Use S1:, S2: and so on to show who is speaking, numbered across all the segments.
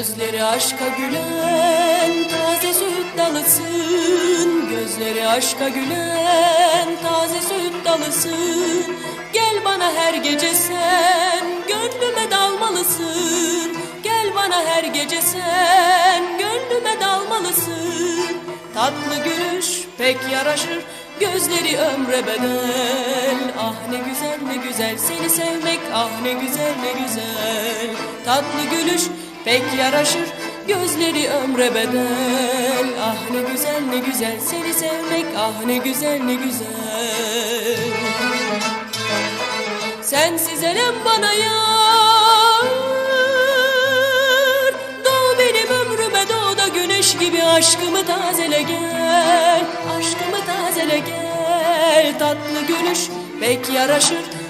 S1: aşka gülen taze süt dalısın. Gözleri aşka gülen taze süt dalısın. Gel bana her gece sen gönlüme dalmalısın. Gel bana her gece sen gönlüme dalmalısın. Tatlı gülüş pek yaraşır Gözleri ömre bedel. Ah ne güzel ne güzel seni sevmek Ah ne güzel ne güzel. Tatlı gülüş pek yaraşır Gözleri ömre bedel. Ah ne güzel ne güzel seni sevmek Ah ne güzel ne güzel. Sensiz elem bana yar. Doğ benim ömrüme doğ güneş gibi Aşkımı tazele gel. Aşkımı tazele gel. Tatlı gülüş pek yaraşır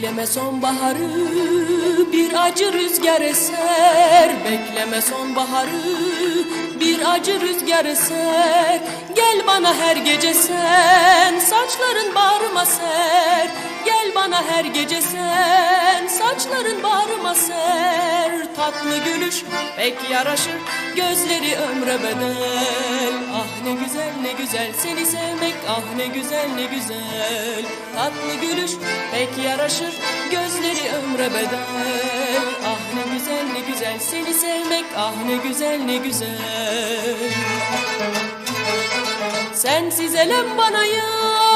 S1: Bekleme sonbaharı bir acı rüzgar eser. Bekleme sonbaharı bir acı rüzgar eser. Gel bana her gece sen saçların bağrıma ser her gece sen. Saçların bağrıma ser. Tatlı gülüş pek yaraşır. Gözleri ömre bedel. Ah ne güzel ne güzel. Seni sevmek ah ne güzel ne güzel. Tatlı gülüş pek yaraşır. Gözleri ömre bedel. Ah ne güzel ne güzel. Seni sevmek ah ne güzel ne güzel. Sensiz elem bana yar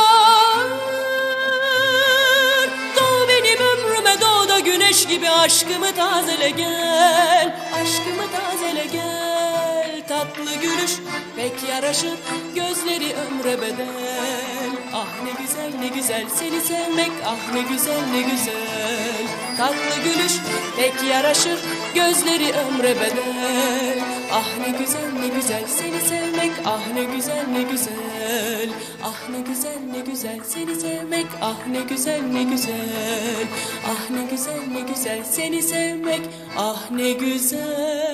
S1: güneş gibi Aşkımı tazele gel. Aşkımı tazele gel. Tatlı gülüş pek yaraşır Gözleri ömre bedel. Ah ne güzel ne güzel seni sevmek Ah ne güzel ne güzel. Tatlı gülüş pek yaraşır Gözleri ömre bedel. Ah ne güzel ne güzel seni sevmek Ah ne güzel ne güzel. Ah ne güzel ne güzel seni sevmek Ah ne güzel ne güzel. Ah ne güzel ne güzel seni sevmek. Ah ne güzel